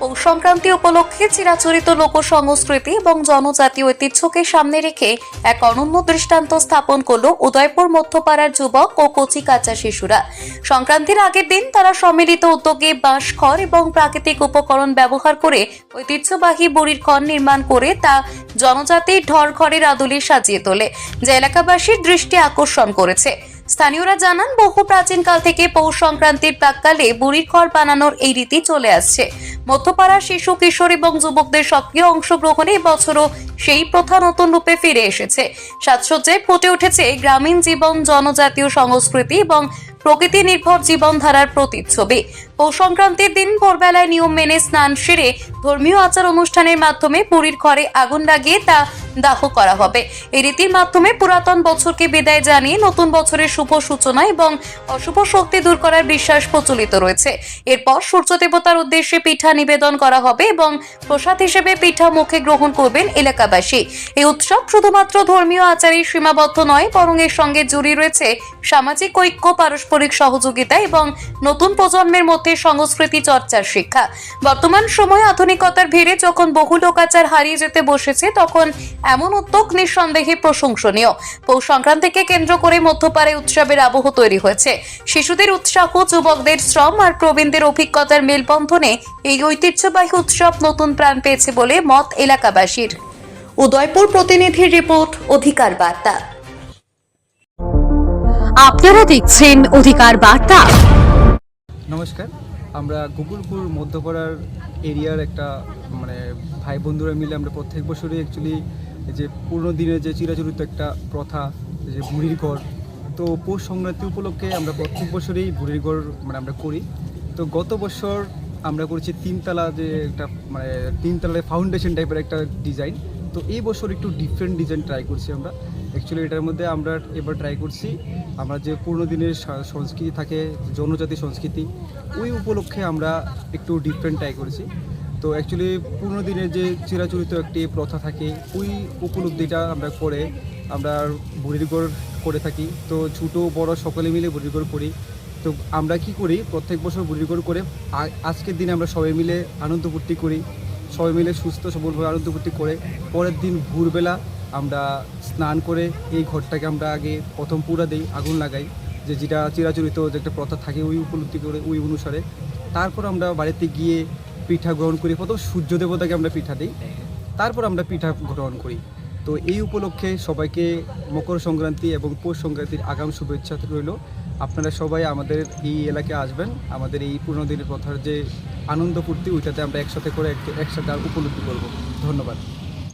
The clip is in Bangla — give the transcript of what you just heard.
পৌষ সংক্রান্তি উপলক্ষে চিরাচরিত লোক সংস্কৃতি এবং জনজাতীয় ঐতিহ্যকে সামনে রেখে এক অনন্য দৃষ্টান্ত স্থাপন করল উদয়পুর মধ্যপাড়ার যুবক ও কচি কাঁচা শিশুরা। সংক্রান্তির আগের দিন তারা সম্মিলিত উদ্যোগে বাঁশ, খড় এবং প্রাকৃতিক উপকরণ ব্যবহার করে ঐতিহ্যবাহী বুড়ির খড় নির্মাণ করে তা জনজাতির ঢর ঘরের আদলে সাজিয়ে তোলে, যা এলাকাবাসীর দৃষ্টি আকর্ষণ করেছে। স্থানীয়রা জানান, বহু প্রাচীনকাল থেকে পৌষ সংক্রান্তির প্রাককালে বুড়ির খড় বানানোর এই রীতি চলে আসছে। মধ্যপাড়ার শিশু, কিশোর এবং যুবকদের সক্রিয় অংশগ্রহণে বছরও সেই প্রথা নতুন রূপে ফিরে এসেছে। সাজসজ্জায় ফুটে উঠেছে গ্রামীণ জীবন জনজাতীয় সংস্কৃতি এবং প্রকৃতি নির্ভর জীবনধারার প্রতিচ্ছবি। পৌষ সংক্রান্তির দিন ভোরবেলায় নিয়ম মেনে স্নান সেরে ধর্মীয় আচার অনুষ্ঠানের মাধ্যমে পুরীর ঘরে আগুন লাগিয়ে তা দাহ করা হবে। এই রীতির মাধ্যমে পুরাতন বছরকে বিদায় জানিয়ে নতুন বছরের শুভ সূচনা এবং অশুভ শক্তি দূর করার বিশ্বাস প্রচলিত রয়েছে। এরপর সূর্য দেবতার উদ্দেশ্যে পিঠা নিবেদন করা হবে এবং প্রসাদ হিসেবে পিঠা মুখে গ্রহণ করবেন এলাকাবাসী। এই উৎসব শুধুমাত্র ধর্মীয় আচারেই সীমাবদ্ধ নয়, বরং এর সঙ্গে জড়িয়ে রয়েছে সামাজিক ঐক্য, পারস্পরিক সহযোগিতা এবং নতুন প্রজন্মের মধ্যে সংস্কৃতি চর্চার শিক্ষা। বর্তমান সময়ে আধুনিকতার ভিড়ে যখন বহু লোকাচার হারিয়ে যেতে বসেছে, তখন এমন উদ্যোগ নিঃসন্দেহে প্রশংসনীয়। পৌষ সংক্রান্তিকে কেন্দ্র করে মধ্যপাড়ায় উৎসবের আবহ তৈরি হয়েছে। শিশুদের উৎসাহ, যুবকদের শ্রম আর প্রবীণদের অভিজ্ঞতার মেলবন্ধনে এই ঐতিহ্যবাহী উৎসব নতুন প্রাণ পেয়েছে বলে মত এলাকাবাসীর। উদয়পুর প্রতিনিধির রিপোর্ট, অধিকার বার্তা। আপনারা দেখছেন অধিকার বার্তা। নমস্কার, আমরা গোকুলপুর মধ্যপাড়ার এরিয়ার একটা মানে ভাই বন্ধুরা মিলে আমরা প্রত্যেক বছরই অ্যাকচুয়ালি যে পুরনো দিনের যে চিরাচরিত একটা প্রথা, যে বুড়ির ঘর, তো পৌষ সংক্রান্তি উপলক্ষে আমরা প্রত্যেক বছরই বুড়ির ঘর মানে আমরা করি। তো গত বছর আমরা করেছি তিনতলা যে একটা মানে তিনতলায় ফাউন্ডেশন টাইপের একটা ডিজাইন তো এই বছর একটু ডিফারেন্ট ডিজাইন ট্রাই করছি আমরা। অ্যাকচুয়ালি এটার মধ্যে আমরা এবার ট্রাই করছি। আমরা যে পুরনো দিনের সংস্কৃতি থাকে, জনজাতি সংস্কৃতি, ওই উপলক্ষে আমরা একটু ডিফারেন্ট ট্রাই করেছি। তো অ্যাকচুয়ালি পুরনো দিনের যে চিরাচরিত একটি প্রথা থাকে, ওই উপলব্ধিটা আমরা করে আমরা ঘর করে থাকি। তো ছোটো, বড় সকলে মিলে বুড়ির করি। তো আমরা কি করি, প্রত্যেক বছর বুড়ির করে আজকের দিনে আমরা সবাই মিলে আনন্দ ফুর্তি করি। সবাই মিলে সুস্থ, সবলভাবে আনন্দ ফুর্তি করে। পরের দিন ভোরবেলা আমরা স্নান করে এই ঘরটাকে আমরা আগে প্রথম পুরা দিই, আগুন লাগাই। যে যেটা চিরাচরিত যে একটা প্রথা থাকে ওই উপলব্ধি করে, ওই অনুসারে। তারপর আমরা বাড়িতে গিয়ে পিঠা গ্রহণ করি। প্রথম সূর্য দেবতাকে আমরা পিঠা দিই। তারপর আমরা পিঠা গ্রহণ করি। তো এই উপলক্ষে সবাইকে মকর সংক্রান্তি এবং পৌষ সংক্রান্তির আগাম শুভেচ্ছা রইল। আপনারা সবাই আমাদের এই এলাকায় আসবেন। আমাদের এই পুরনো দিনের প্রথার যে আনন্দ ফুর্তি, ওইটাতে আমরা একসাথে করে এক- একসাথে আর উপলব্ধি করব। ধন্যবাদ।